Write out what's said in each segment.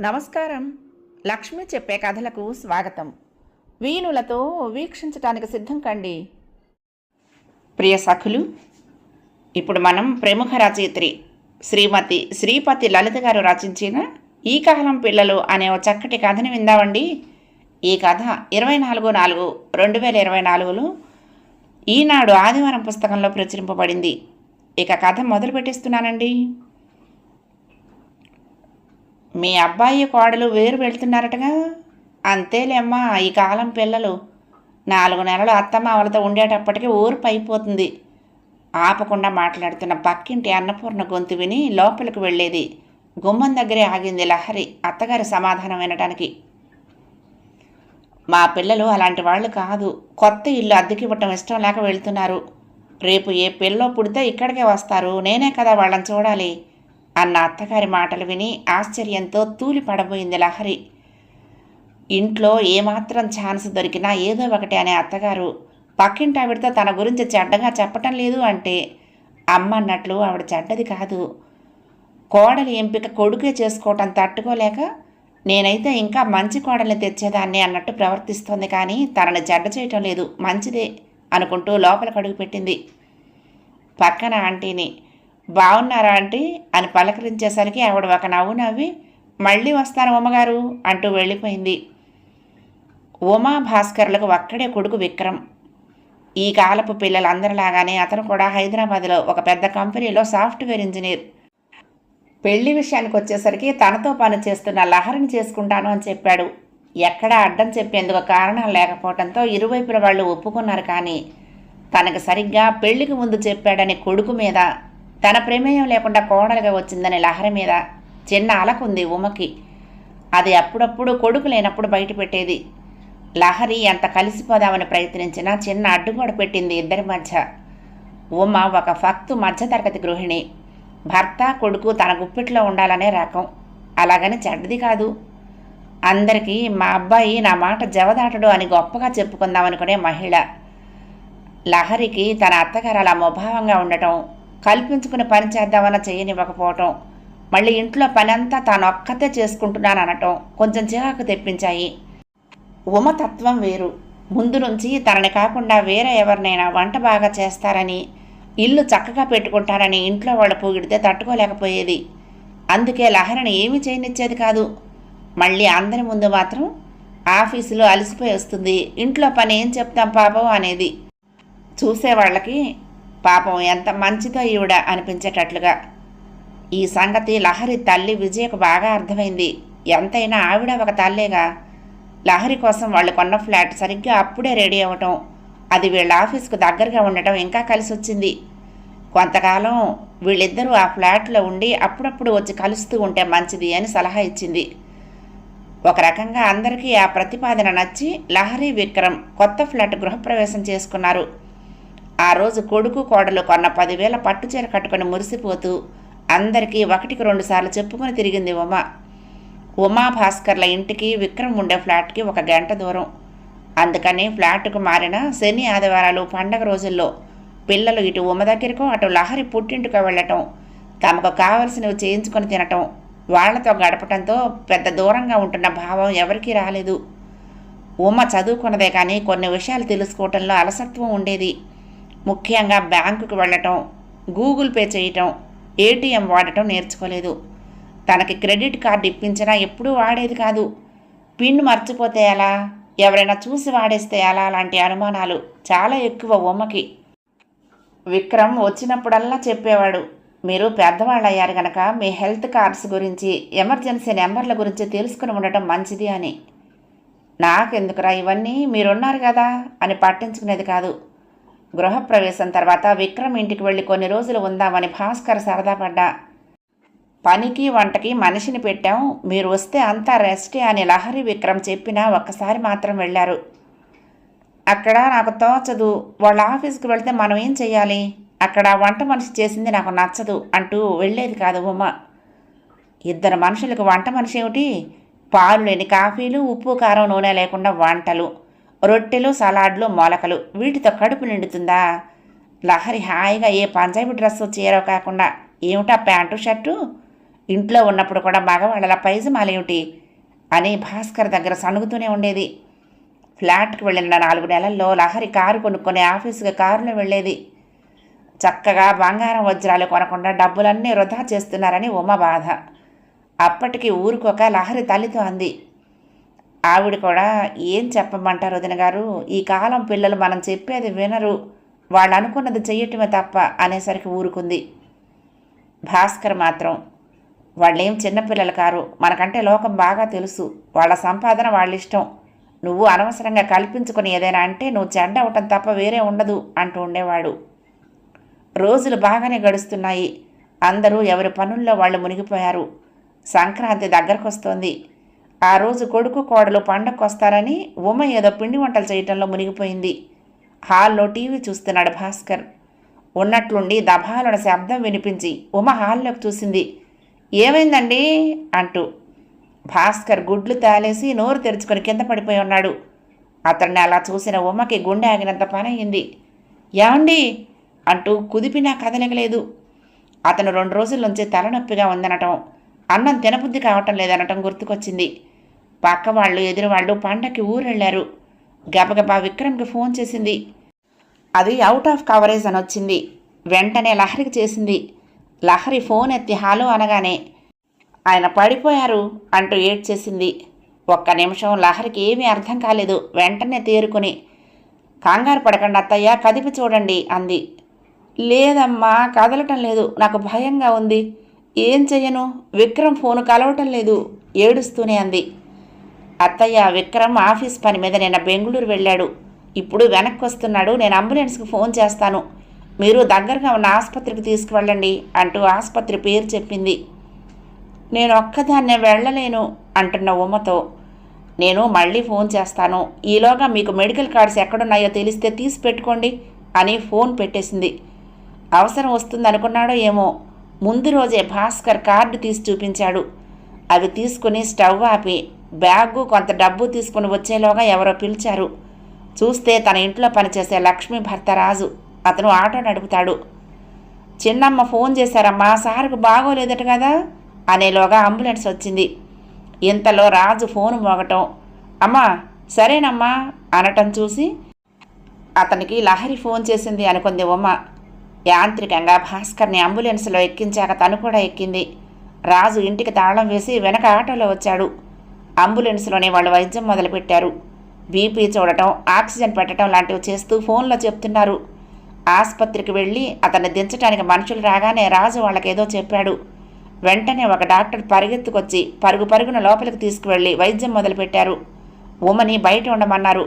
నమస్కారం. లక్ష్మి చెప్పే కథలకు స్వాగతం. వీణులతో వీక్షించటానికి సిద్ధం కండి. ప్రియ సఖులు ఇప్పుడు మనం ప్రముఖ రచయిత్రి శ్రీమతి శ్రీపతి లలిత గారు రచించిన ఈ కాలం పిల్లలు అనే ఒక చక్కటి కథని విందామండి. ఈ కథ ఇరవై నాలుగు నాలుగు రెండు వేల ఇరవై నాలుగులో ఈనాడు ఆదివారం పుస్తకంలో ప్రచురింపబడింది. ఇక కథ మొదలు పెట్టేస్తున్నానండి. మీ అబ్బాయి కోడలు వేరు వెళ్తున్నారటగా? అంతేలేమ్మా ఈ కాలం పిల్లలు. నాలుగు నెలలు అత్తమావలతో ఉండేటప్పటికి ఊరు అయిపోతుంది ఆపకుండా మాట్లాడుతున్న పక్కింటి అన్నపూర్ణ గొంతు విని లోపలికి వెళ్ళేది. గుమ్మం దగ్గరే ఆగింది లహరి అత్తగారి సమాధానం వినటానికి. మా పిల్లలు అలాంటి వాళ్ళు కాదు. కొత్త ఇల్లు అద్దెకివ్వటం ఇష్టం లేక వెళ్తున్నారు. రేపు ఏ పిల్లో పుడితే ఇక్కడికే వస్తారు. నేనే కదా వాళ్ళని చూడాలి. అన్న అత్తగారి మాటలు విని ఆశ్చర్యంతో తూలి పడబోయింది లహరి. ఇంట్లో ఏమాత్రం ఛాన్స్ దొరికినా ఏదో ఒకటి అనే అత్తగారు. పక్కింటి ఆవిడతో తన గురించి చెడ్డగా చెప్పటం లేదు అంటే అమ్మ అన్నట్లు ఆవిడ చెడ్డది కాదు. కోడలి ఎంపిక కొడుకే చేసుకోవటం తట్టుకోలేక నేనైతే ఇంకా మంచి కోడల్ని తెచ్చేదాన్ని అన్నట్టు ప్రవర్తిస్తోంది కానీ తనని చెడ్డ చేయటం లేదు. మంచిదే. అనుకుంటూ లోపలికి అడుగు పెట్టింది. పక్కన ఆంటీని బాగున్నారా ఆంటీ? అని పలకరించేసరికి ఆవిడ ఒక నవ్వు నవ్వి మళ్ళీ వస్తాను ఉమ్మగారు అంటూ వెళ్ళిపోయింది. ఉమా భాస్కర్లకు ఒక్కడే కొడుకు విక్రమ్. ఈ కాలపు పిల్లలందరిలాగానే అతను కూడా హైదరాబాద్లో ఒక పెద్ద కంపెనీలో సాఫ్ట్వేర్ ఇంజనీర్. పెళ్ళి విషయానికి వచ్చేసరికి తనతో పని చేస్తున్న లహరిని చేసుకుంటాను అని చెప్పాడు. ఎక్కడా అడ్డం చెప్పేందుకు కారణం లేకపోవడంతో ఇరువైపుల వాళ్ళు ఒప్పుకున్నారు కానీ తనకు సరిగ్గా పెళ్ళికి ముందు చెప్పాడని కొడుకు మీద తన ప్రమేయం లేకుండా కోడలుగా వచ్చిందని లహరి మీద చిన్న అలకుంది ఉమకి. అది అప్పుడప్పుడు కొడుకు లేనప్పుడు బయట పెట్టేది. లహరి ఎంత కలిసిపోదామని ప్రయత్నించినా చిన్న అడ్డుగోడ పెట్టింది ఇద్దరి మధ్య. ఉమ ఒక ఫక్తు మధ్యతరగతి గృహిణి. భర్త కొడుకు తన గుప్పిట్లో ఉండాలనే రకం. అలాగని చెడ్డది కాదు. అందరికీ మా అబ్బాయి నా మాట జవదాటడు అని గొప్పగా చెప్పుకుందామనుకునే మహిళ. లహరికి తన అత్తగారు అలా ముభావంగా ఉండటం కల్పించుకుని పని చేద్దామన్న చేయనివ్వకపోవటం మళ్ళీ ఇంట్లో పనంతా తాను ఒక్కతే చేసుకుంటున్నాను అనటం కొంచెం చిరాకు తెప్పించాయి. ఉమతత్వం వేరు. ముందు నుంచి తనని కాకుండా వేరే ఎవరినైనా వంట బాగా చేస్తారని ఇల్లు చక్కగా పెట్టుకుంటారని ఇంట్లో వాళ్ళు పొగిడితే తట్టుకోలేకపోయేది. అందుకే లహరిని ఏమీ చేయనిచ్చేది కాదు. మళ్ళీ అందరి ముందు మాత్రం ఆఫీసులో అలసిపోయి వస్తుంది. ఇంట్లో పని ఏం చెప్తాం పాపం అనేది చూసేవాళ్ళకి పాపం ఎంత మంచిదో ఈవిడ అనిపించేటట్లుగా. ఈ సంగతి లహరి తల్లి విజయకు బాగా అర్థమైంది. ఎంతైనా ఆవిడ ఒక తల్లేగా. లహరి కోసం వాళ్ళు కొన్న ఫ్లాట్ సరిగ్గా అప్పుడే రెడీ అవ్వటం అది వీళ్ళ ఆఫీస్కు దగ్గరగా ఉండటం ఇంకా కలిసి వచ్చింది. కొంతకాలం వీళ్ళిద్దరూ ఆ ఫ్లాట్లో ఉండి అప్పుడప్పుడు వచ్చి కలుస్తూ ఉంటే మంచిది అని సలహా ఇచ్చింది. ఒక రకంగా అందరికీ ఆ ప్రతిపాదన నచ్చి లహరి విక్రమ్ కొత్త ఫ్లాట్ గృహప్రవేశం చేసుకున్నారు. ఆ రోజు కొడుకు కోడలు కొన్న పదివేల పట్టుచీర కట్టుకొని మురిసిపోతూ అందరికీ ఒకటికి రెండు సార్లు చెప్పుకొని తిరిగింది ఉమ. ఉమా భాస్కర్ల ఇంటికి విక్రమ్ ఉండే ఫ్లాట్కి ఒక గంట దూరం. అందుకని ఫ్లాట్కు మారిన శని ఆదివారాలు పండగ రోజుల్లో పిల్లలు ఇటు ఉమ దగ్గరకో అటు లహరి పుట్టింటికో వెళ్ళటం తమకు కావలసినవి చేయించుకొని తినటం వాళ్ళతో గడపటంతో పెద్ద దూరంగా ఉంటున్న భావం ఎవరికీ రాలేదు. ఉమ్మ చదువుకున్నదే కానీ కొన్ని విషయాలు తెలుసుకోవటంలో అలసత్వం ఉండేది. ముఖ్యంగా బ్యాంకుకు వెళ్ళటం గూగుల్ పే చేయటం ఏటీఎం వాడటం నేర్చుకోలేదు. తనకి క్రెడిట్ కార్డు ఇప్పించినా ఎప్పుడూ వాడేది కాదు. పిన్ మర్చిపోతే ఎలా? ఎవరైనా చూసి వాడేస్తే ఎలా? లాంటి అనుమానాలు చాలా ఎక్కువ ఉమ్మకి విక్రమ్ వచ్చినప్పుడల్లా చెప్పేవాడు మీరు పెద్దవాళ్ళు అయ్యారు గనక మీ హెల్త్ కార్డ్స్ గురించి ఎమర్జెన్సీ నెంబర్ల గురించి తెలుసుకుని ఉండటం మంచిది అని. నాకెందుకురా ఇవన్నీ? మీరున్నారు కదా అని పట్టించుకునేది కాదు. గృహప్రవేశం తర్వాత విక్రమ్ ఇంటికి వెళ్ళి కొన్ని రోజులు ఉందామని భాస్కర్ సరదా పడ్డా. పనికి వంటకి మనిషిని పెట్టాం. మీరు వస్తే అంతా రెస్టే అని లహరి విక్రమ్ చెప్పినా ఒక్కసారి మాత్రం వెళ్ళారు. అక్కడ నాకు తోచదు. వాళ్ళ ఆఫీస్కి వెళ్తే మనం ఏం చేయాలి అక్కడ వంట మనిషి చేసింది నాకు నచ్చదు అంటూ వెళ్ళేది కాదు ఉమ. ఇద్దరు మనుషులకు వంట మనిషి ఏమిటి? పాలు లేని కాఫీలు ఉప్పు కారం నూనె లేకుండా వంటలు రొట్టెలు సలాడ్లు మొలకలు. వీటితో కడుపు నిండుతుందా? లహరి హాయిగా ఏ పంజాబీ డ్రెస్సు చీర కాకుండా ఏమిటా ప్యాంటు షర్టు? ఇంట్లో ఉన్నప్పుడు కూడా మగవాళ్ళ పైజమాలేమిటి అని భాస్కర్ దగ్గర సణుగుతూనే ఉండేది. ఫ్లాట్కి వెళ్ళిన నాలుగు నెలల్లో లహరి కారు కొనుక్కొని ఆఫీసుకి కారులో వెళ్ళేది. చక్కగా బంగారం వజ్రాలు కొనకుండా డబ్బులన్నీ వృధా చేస్తున్నారని ఉమ బాధ. అప్పటికి ఊరుకోక లహరి తల్లితో అంది. ఆవిడ కూడా ఏం చెప్పమంటారు వదిన గారు? ఈ కాలం పిల్లలు మనం చెప్పేది వినరు. వాళ్ళు అనుకున్నది చెయ్యటమే తప్ప అనేసరికి ఊరుకుంది. భాస్కర్ మాత్రం వాళ్ళేం చిన్నపిల్లలు కారు? మనకంటే లోకం బాగా తెలుసు. వాళ్ళ సంపాదన వాళ్ళ ఇష్టం నువ్వు అనవసరంగా కల్పించుకుని ఏదైనా అంటే నువ్వు చెడ్డ అవటం తప్ప వేరే ఉండదు అంటూ ఉండేవాడు. రోజులు బాగానే గడుస్తున్నాయి. అందరూ ఎవరి పనుల్లో వాళ్ళు మునిగిపోయారు. సంక్రాంతి దగ్గరకొస్తోంది. ఆ రోజు కొడుకు కోడలు పండగకొస్తారని ఉమ ఏదో పిండి వంటలు చేయటంలో మునిగిపోయింది. హాల్లో టీవీ చూస్తున్నాడు భాస్కర్. ఉన్నట్లుండి దభాలున శబ్దం వినిపించి ఉమ హాల్లోకి చూసింది. ఏమైందండి? అంటూ. భాస్కర్ గుడ్లు తాలేసి నోరు తెరుచుకొని కింద పడిపోయి ఉన్నాడు. అతన్ని అలా చూసిన ఉమకి గుండె ఆగినంత పని అయింది ఏమండి? అంటూ కుదిపినా కదలగలేదు. అతను రెండు రోజుల నుంచి తలనొప్పిగా ఉందనటం అన్నం తినబుద్ధి కావటం లేదనటం గుర్తుకొచ్చింది. పక్క వాళ్ళు ఎదురు వాళ్ళు పండక్కి ఊరెళ్ళారు. గబగబా విక్రమ్కి ఫోన్ చేసింది. అది అవుట్ ఆఫ్ కవరేజ్ అని వచ్చింది వెంటనే లహరికి చేసింది. లహరి ఫోన్ ఎత్తి హాలో అనగానే ఆయన పడిపోయారు అంటూ ఏడ్చేసింది. ఒక్క నిమిషం లహరికి ఏమీ అర్థం కాలేదు. వెంటనే తేరుకొని కంగారు పడకండి అత్తయ్య కదిపి చూడండి అంది. లేదమ్మా కదలటం లేదు. నాకు భయంగా ఉంది. ఏం చెయ్యను? విక్రమ్ ఫోను కలవటం లేదు. ఏడుస్తూనే అంది. అత్తయ్య విక్రమ్ ఆఫీస్ పని మీద నిన్న బెంగళూరు వెళ్ళాడు. ఇప్పుడు వెనక్కి వస్తున్నాడు నేను అంబులెన్స్కి ఫోన్ చేస్తాను. మీరు దగ్గరగా ఉన్న ఆసుపత్రికి తీసుకువెళ్ళండి అంటూ ఆసుపత్రి పేరు చెప్పింది. నేను ఒక్కదాన్నే వెళ్ళలేను అంటున్న ఉమ్మతో నేను మళ్ళీ ఫోన్ చేస్తాను. ఈలోగా మీకు మెడికల్ కార్డ్స్ ఎక్కడున్నాయో తెలిస్తే తీసి పెట్టుకోండి అని ఫోన్ పెట్టేసింది. అవసరం వస్తుందనుకున్నాడో ఏమో. ముందు రోజే భాస్కర్ కార్డు తీసి చూపించాడు. అవి తీసుకుని స్టవ్ ఆపి బ్యాగు కొంత డబ్బు తీసుకుని వచ్చేలోగా ఎవరో పిలిచారు. చూస్తే తన ఇంట్లో పనిచేసే లక్ష్మి భర్త రాజు. అతను ఆటో నడుపుతాడు చిన్నమ్మ ఫోన్ చేశారమ్మా సార్కు బాగోలేదట కదా? అనేలోగా అంబులెన్స్ వచ్చింది. ఇంతలో రాజు ఫోన్ మోగటం. అమ్మా సరేనమ్మా అనటం చూసి అతనికి లహరి ఫోన్ చేసింది అనుకుంది ఉమ్మ యాంత్రికంగా భాస్కర్ని అంబులెన్స్లో ఎక్కించాక తను కూడా ఎక్కింది. రాజు ఇంటికి తాళం వేసి వెనక ఆటోలో వచ్చాడు. అంబులెన్స్లోనే వాళ్ళు వైద్యం మొదలుపెట్టారు. బీపీ చూడటం ఆక్సిజన్ పెట్టడం లాంటివి చేస్తూ ఫోన్లో చెప్తున్నారు. ఆసుపత్రికి వెళ్ళి అతన్ని దించడానికి మనుషులు రాగానే రాజు వాళ్ళకేదో చెప్పాడు. వెంటనే ఒక డాక్టర్ పరిగెత్తుకొచ్చి పరుగు పరుగున లోపలికి తీసుకువెళ్ళి వైద్యం మొదలుపెట్టారు. ఉమని బయట ఉండమన్నారు.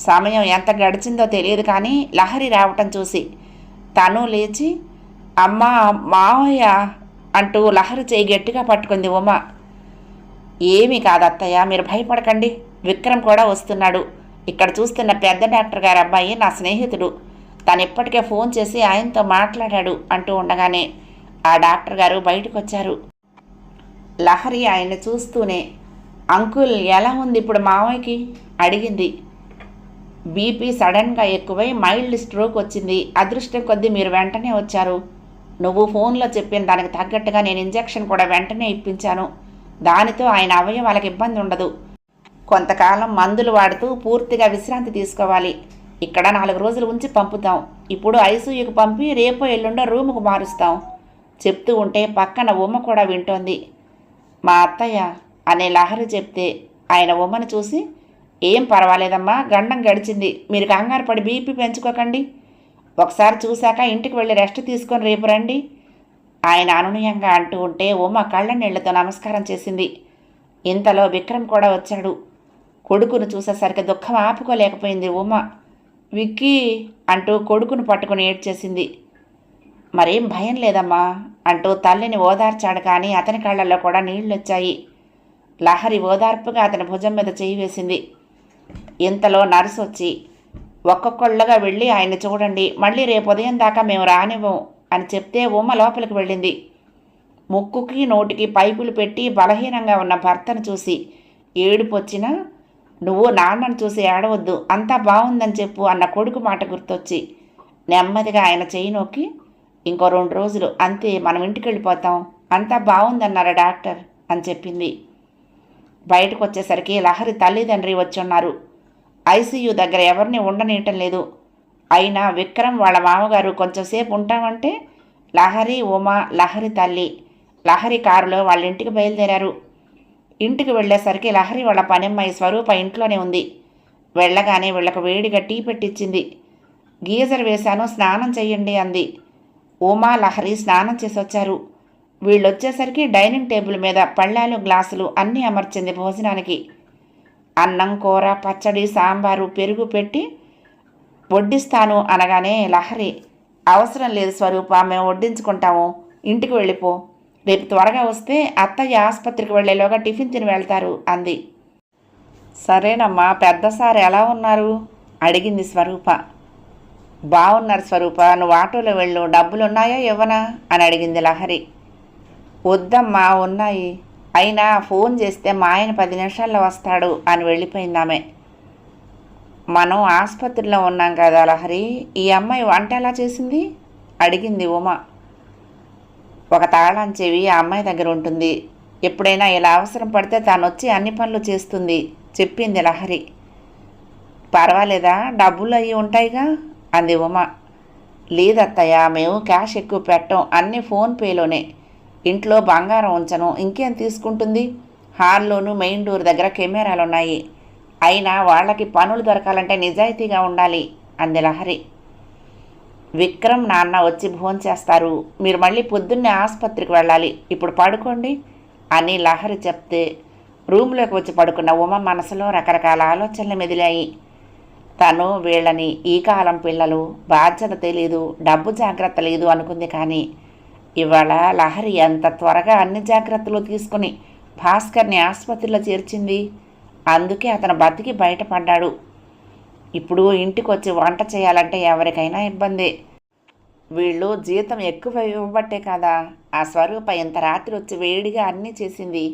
సమయం ఎంత గడిచిందో తెలియదు కానీ లహరి రావటం చూసి తను లేచి అమ్మా మావయ్య అంటూ లహరి చేయి గట్టిగా పట్టుకుంది ఉమ. ఏమీ కాదు అత్తయ్య మీరు భయపడకండి. విక్రమ్ కూడా వస్తున్నాడు. ఇక్కడ చూస్తున్న పెద్ద డాక్టర్ గారి అబ్బాయి నా స్నేహితుడు. తను ఇప్పటికే ఫోన్ చేసి ఆయనతో మాట్లాడాడు అంటూ ఉండగానే ఆ డాక్టర్ గారు బయటకు వచ్చారు లహరి ఆయన్ని చూస్తూనే అంకుల్ ఎలా ఉంది ఇప్పుడు మావయ్యకి? అడిగింది. బీపీ సడన్గా ఎక్కువై మైల్డ్ స్ట్రోక్ వచ్చింది. అదృష్టం కొద్దీ మీరు వెంటనే వచ్చారు. నువ్వు ఫోన్లో చెప్పిన దానికి తగ్గట్టుగా నేను ఇంజెక్షన్ కూడా వెంటనే ఇప్పించాను. దానితో ఆయన అవయవాలకు ఇబ్బంది ఉండదు. కొంతకాలం మందులు వాడుతూ పూర్తిగా విశ్రాంతి తీసుకోవాలి. ఇక్కడ నాలుగు రోజులు ఉంచి పంపుతాం. ఇప్పుడు ఐసీయూకి పంపి రేపో ఎల్లుండో రూముకు మారుస్తాం. చెప్తూ ఉంటే పక్కన ఉమ్మ కూడా వింటోంది. మా అత్తయ్య అనే లహరి చెప్తే ఆయన ఉమ్మను చూసి ఏం పర్వాలేదమ్మా గండం గడిచింది. మీరు కంగారు పడి బీపీ పెంచుకోకండి. ఒకసారి చూశాక ఇంటికి వెళ్ళి రెస్ట్ తీసుకొని రేపు రండి. ఆయన అనునయంగా అంటూ ఉంటే ఉమ కళ్ళ నీళ్ళతో నమస్కారం చేసింది. ఇంతలో విక్రమ్ కూడా వచ్చాడు. కొడుకును చూసేసరికి దుఃఖం ఆపుకోలేకపోయింది ఉమ. విక్కీ అంటూ కొడుకును పట్టుకుని ఏడ్చేసింది. మరేం భయం లేదమ్మా అంటూ తల్లిని ఓదార్చాడు కానీ అతని కళ్ళల్లో కూడా నీళ్ళొచ్చాయి లహరి ఓదార్పుగా అతని భుజం మీద చేయి వేసింది. ఇంతలో నర్సు వచ్చి ఒక్కొక్కళ్ళుగా వెళ్ళి ఆయన చూడండి. మళ్ళీ రేపు ఉదయం దాకా మేము రానివ్వం అని చెప్తే ఉమ్మ లోపలికి వెళ్ళింది. ముక్కుకి నోటికి పైపులు పెట్టి బలహీనంగా ఉన్న భర్తను చూసి ఏడుపు వచ్చినా నువ్వు నాన్నను చూసి ఏడవద్దు. అంతా బాగుందని చెప్పు అన్న కొడుకు మాట గుర్తొచ్చి నెమ్మదిగా ఆయన చేయి నొక్కి ఇంకో రెండు రోజులు. అంతే. మనం ఇంటికి వెళ్ళిపోతాం. అంతా బాగుందన్నారు డాక్టర్? అని చెప్పింది. బయటకు వచ్చేసరికి లహరి తల్లిదండ్రి వచ్చున్నారు ఐసీయూ దగ్గర ఎవరిని ఉండనీయటం లేదు. అయినా విక్రమ్ వాళ్ళ మామగారు కొంచెంసేపు ఉంటామంటే లహరి ఉమా లహరి తల్లి లహరి కారులో వాళ్ళ ఇంటికి బయలుదేరారు. ఇంటికి వెళ్ళేసరికి లహరి వాళ్ళ పనిమ్మాయి స్వరూప ఇంట్లోనే ఉంది. వెళ్ళగానే వీళ్ళకు వేడిగా టీ పెట్టించింది గీజర్ వేశాను స్నానం చేయండి అంది. ఉమా లహరి స్నానం చేసి వచ్చారు వీళ్ళొచ్చేసరికి డైనింగ్ టేబుల్ మీద పళ్ళాలు గ్లాసులు అన్నీ అమర్చింది భోజనానికి. అన్నం కూర పచ్చడి సాంబారు పెరుగు పెట్టి వడ్డిస్తాను అనగానే లహరి అవసరం లేదు స్వరూప మేము వడ్డించుకుంటాము. ఇంటికి వెళ్ళిపో. రేపు త్వరగా వస్తే అత్తయ్య ఆసుపత్రికి వెళ్ళేలోగా టిఫిన్ తిని వెళ్తారు అంది. సరేనమ్మా పెద్ద సార్ ఎలా ఉన్నారు? అడిగింది స్వరూప. బాగున్నారు స్వరూప నువ్వు ఆటోలో వెళ్ళు డబ్బులు ఉన్నాయా ఇవ్వనా? అని అడిగింది లహరి. వద్దమ్మా ఉన్నాయి. అయినా ఫోన్ చేస్తే మా ఆయన పది నిమిషాల్లో వస్తాడు అని వెళ్ళిపోయింది ఆమె. మనం ఆసుపత్రిలో ఉన్నాం కదా లహరి ఈ అమ్మాయి వంట ఎలా చేసింది? అడిగింది ఉమ. ఒక తాళం చెవి ఆ అమ్మాయి దగ్గర ఉంటుంది. ఎప్పుడైనా ఇలా అవసరం పడితే తాను వచ్చి అన్ని పనులు చేస్తుంది చెప్పింది లహరి. పర్వాలేదా? డబ్బులు అవి ఉంటాయిగా? అంది ఉమ. లేదత్తయ్య మేము క్యాష్ ఎక్కువ పెట్టం అన్నీ ఫోన్పేలోనే ఇంట్లో బంగారం ఉంచను ఇంకేం తీసుకుంటుంది? హాల్లోనూ మెయిన్ డోర్ దగ్గర కెమెరాలు ఉన్నాయి అయినా వాళ్ళకి పనులు దొరకాలంటే నిజాయితీగా ఉండాలి అంది లహరి. విక్రమ్ నాన్న వచ్చి భోంచేస్తారు మీరు మళ్ళీ పొద్దున్నే ఆసుపత్రికి వెళ్ళాలి. ఇప్పుడు పడుకోండి అని లహరి చెప్తే రూమ్లోకి వచ్చి పడుకున్న ఉమ మనసులో రకరకాల ఆలోచనలు మెదిలాయి. తను వీళ్ళని ఈ కాలం పిల్లలు బాధ్యత తెలీదు డబ్బు జాగ్రత్త లేదు అనుకుంది కానీ ఇవాళ లహరి ఎంత త్వరగా అన్ని జాగ్రత్తలు తీసుకుని భాస్కర్ని ఆసుపత్రిలో చేర్చింది. అందుకే అతను బతికి బయటపడ్డాడు. ఇప్పుడు ఇంటికి వచ్చి వంట చేయాలంటే ఎవరికైనా ఇబ్బందే. వీళ్ళు జీతం ఎక్కువ ఇవ్వబట్టే కదా ఆ స్వరూప ఇంత రాత్రి వచ్చి వేడిగా అన్నీ చేసింది.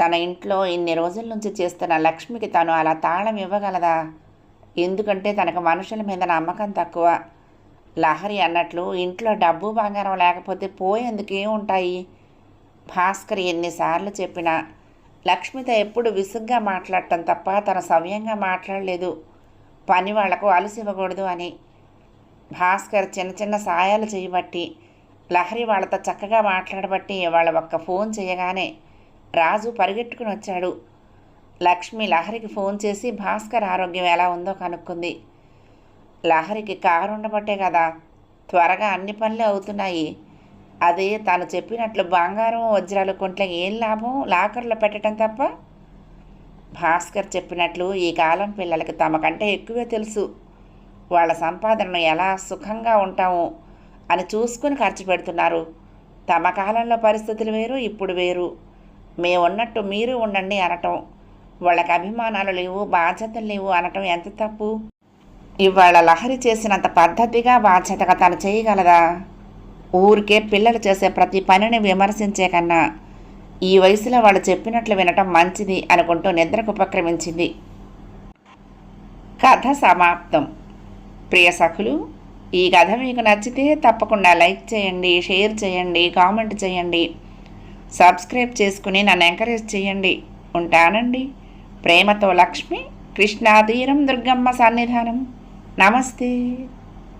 తన ఇంట్లో ఇన్ని రోజుల నుంచి చేస్తున్న లక్ష్మికి తను అలా తాళం ఇవ్వగలదా? ఎందుకంటే తనకు మనుషుల మీద నమ్మకం తక్కువ. లహరి అన్నట్లు ఇంట్లో డబ్బు బంగారం లేకపోతే పోయేందుకు ఏముంటాయి భాస్కర్ ఎన్నిసార్లు చెప్పినా లక్ష్మితో ఎప్పుడు విసుగ్గా మాట్లాడటం తప్ప తన సవ్యంగా మాట్లాడలేదు. పని వాళ్ళకు అలసి ఇవ్వకూడదు అని భాస్కర్ చిన్న చిన్న సాయాలు చేయబట్టి లహరి వాళ్ళతో చక్కగా మాట్లాడబట్టి వాళ్ళ ఒక్క ఫోన్ చేయగానే రాజు పరిగెట్టుకుని వచ్చాడు. లక్ష్మి లహరికి ఫోన్ చేసి భాస్కర్ ఆరోగ్యం ఎలా ఉందో కనుక్కుంది. లహరికి కారు ఉండబట్టే కదా. త్వరగా అన్ని పనులు అవుతున్నాయి. అదే తాను చెప్పినట్లు బంగారం వజ్రాలు కొంట్లో ఏం లాభం? లాకర్లో పెట్టడం తప్ప? భాస్కర్ చెప్పినట్లు ఈ కాలం పిల్లలకి తమకంటే ఎక్కువే తెలుసు. వాళ్ళ సంపాదనను ఎలా సుఖంగా ఉంటాము అని చూసుకుని ఖర్చు పెడుతున్నారు. తమ కాలంలో పరిస్థితులు వేరు ఇప్పుడు వేరు. మేమున్నట్టు మీరు ఉండండి అనటం. వాళ్ళకి అభిమానాలు లేవు బాధ్యతలు లేవు అనటం ఎంత తప్పు? ఇవాళ లహరి చేసినంత పద్ధతిగా బాధ్యతగా తను చేయగలదా? ఊరికే పిల్లలు చేసే ప్రతి పనిని విమర్శించే కన్నా ఈ వయసులో వాళ్ళు చెప్పినట్లు వినటం మంచిది అనుకుంటూ నిద్రకు ఉపక్రమించింది. కథ సమాప్తం. ప్రియ సఖులు ఈ కథ మీకు నచ్చితే తప్పకుండా లైక్ చేయండి షేర్ చేయండి కామెంట్ చేయండి. సబ్స్క్రైబ్ చేసుకుని నన్ను ఎంకరేజ్ చేయండి. ఉంటానండి. ప్రేమతో లక్ష్మి కృష్ణాతీరం దుర్గమ్మ సన్నిధానం. నమస్తే.